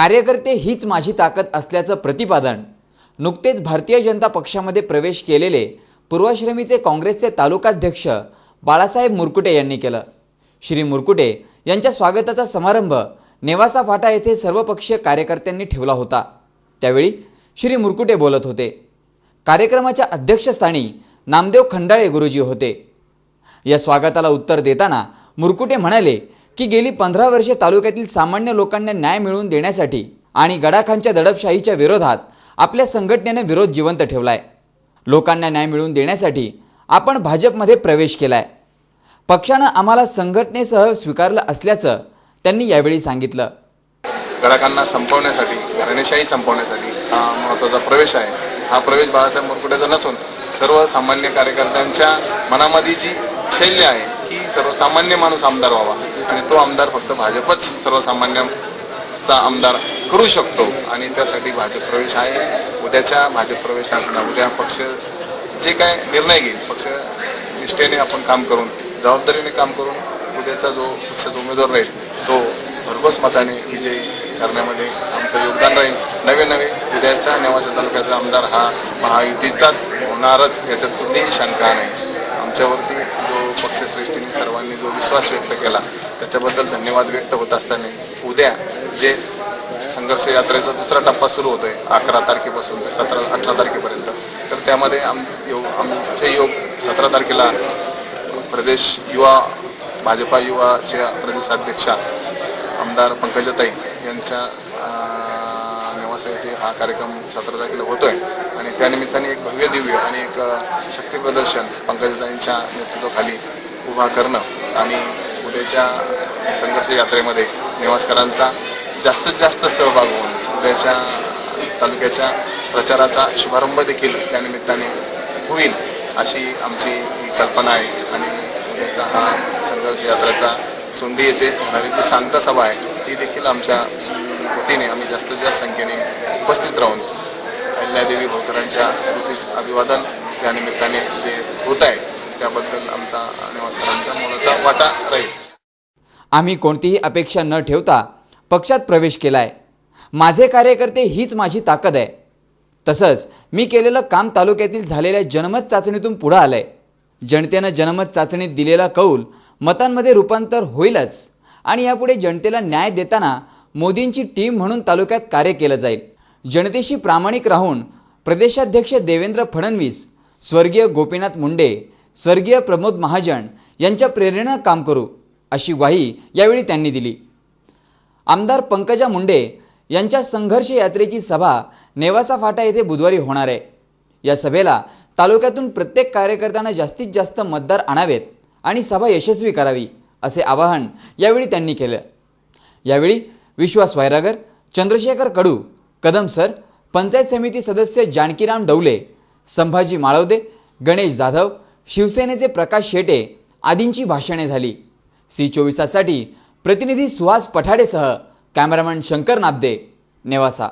कार्यकर्ते हीच माझी ताकद असल्याचं प्रतिपादन नुकतेच भारतीय जनता पक्षामध्ये प्रवेश केलेले पूर्वाश्रमीचे काँग्रेसचे तालुकाध्यक्ष बाळासाहेब मुरकुटे यांनी केलं. श्री मुरकुटे यांच्या स्वागताचा समारंभ नेवासा फाटा येथे सर्वपक्षीय कार्यकर्त्यांनी ठेवला होता. त्यावेळी श्री मुरकुटे बोलत होते. कार्यक्रमाच्या अध्यक्षस्थानी नामदेव खंडाळे गुरुजी होते. या स्वागताला उत्तर देताना मुरकुटे म्हणाले की गेली पंधरा वर्षे तालुक्यातील सामान्य लोकांना न्याय मिळवून देण्यासाठी आणि गडाखांच्या दडपशाहीच्या विरोधात आपल्या संघटनेने विरोध जिवंत ठेवलाय. लोकांना न्याय मिळवून देण्यासाठी आपण भाजपमध्ये प्रवेश केलाय. पक्षानं आम्हाला संघटनेसह स्वीकारलं असल्याचं त्यांनी यावेळी सांगितलं. गडाकांना संपवण्यासाठी घराणेशाही संपवण्यासाठी हा महत्त्वाचा प्रवेश आहे. हा प्रवेश बाळासाहेब मुरकुटेचा नसून सर्वसामान्य कार्यकर्त्यांच्या मनामध्ये जी शैल्य आहे की सर्वसामान्य माणूस आमदार व्हावा. आणि तो आमदार फक्त भाजपच सर्वसामान्यांचा आमदार करू शकतो. आणि त्यासाठी भाजप प्रवेश आहे. उद्याच्या भाजप प्रवेशात उद्या पक्ष जे काय निर्णय घेईल पक्ष निष्ठेने आपण काम करून जबाबदारीने काम करून उद्याचा जो पक्षाचा उमेदवार राहील तो भरघोस मताने विजयी करण्यामध्ये आमचं योगदान राहील. नवे नवे उद्याच्या नेवासा तालुक्याचा आमदार हा महायुतीचाच होणारच. याच्यात कुठलीही शंका नाही. आमच्यावरती जो पक्ष पक्षश्रेष्ठींनी सर्वांनी जो विश्वास व्यक्त केला त्याच्याबद्दल धन्यवाद व्यक्त होत असताना उद्या जे संघर्ष यात्रेचा दुसरा टप्पा सुरू होतोय अकरा तारखेपासून ते सतरा अठरा तारखेपर्यंत तर त्यामध्ये आम योग आमचे योग सतरा तारखेला प्रदेश युवा भाजपा युवाच्या प्रदेशाध्यक्षा आमदार पंकजाताई यांच्या निवासा येथे हा कार्यक्रम सतरा तारखेला होतोय. आणि त्यानिमित्ताने एक भव्य दिव्य आणि एक शक्तीप्रदर्शन पंकजताईंच्या पंकजाताईंच्या नेतृत्वाखाली उभा करणं आणि उद्याच्या संघर्ष यात्रेमध्ये निवासकरांचा जास्तीत जास्त सहभाग होऊन उद्याच्या तालुक्याच्या प्रचाराचा शुभारंभ देखील त्यानिमित्ताने होईल अशी आमची ही कल्पना आहे. आणि उद्याचा हा संघर्ष यात्रेचा चोंडी येथे होणारी जी सांगता सभा आहे ती देखील आमच्या वतीने आम्ही जास्तीत जास्त संख्येने उपस्थित राहून अहिल्यादेवी भोकरांच्या स्मृतीस अभिवादन या निमित्ताने जे होत आहे त्याबद्दल आमचा निवासकरांचा मोलाचा वाटा राहील. आम्ही कोणतीही अपेक्षा न ठेवता पक्षात प्रवेश केलाय. माझे कार्यकर्ते हीच माझी ताकद आहे. तसंच मी केलेलं काम तालुक्यातील झालेल्या जनमत चाचणीतून पुढं आलंय. जनतेनं जनमत चाचणीत दिलेला कौल मतांमध्ये रूपांतर होईलच आणि यापुढे जनतेला न्याय देताना मोदींची टीम म्हणून तालुक्यात कार्य केलं जाईल. जनतेशी प्रामाणिक राहून प्रदेशाध्यक्ष देवेंद्र फडणवीस स्वर्गीय गोपीनाथ मुंडे स्वर्गीय प्रमोद महाजन यांच्या प्रेरणेनं काम करू अशी ग्वाही यावेळी त्यांनी दिली. आमदार पंकजा मुंडे यांच्या संघर्ष यात्रेची सभा नेवासा फाटा येथे बुधवारी होणार आहे. या सभेला तालुक्यातून प्रत्येक कार्यकर्त्यांना जास्तीत जास्त मतदार आणावेत आणि सभा यशस्वी करावी असे आवाहन यावेळी त्यांनी केलं. यावेळी विश्वास वैरागर चंद्रशेखर कडू कदम सर पंचायत समिती सदस्य जानकीराम डवले संभाजी माळवदे गणेश जाधव शिवसेनेचे प्रकाश शेटे आदींची भाषणे झाली. सी चोवीसासाठी प्रतिनिधी सुहास पठाडेसह कॅमेरामन शंकर नाबदे नेवासा.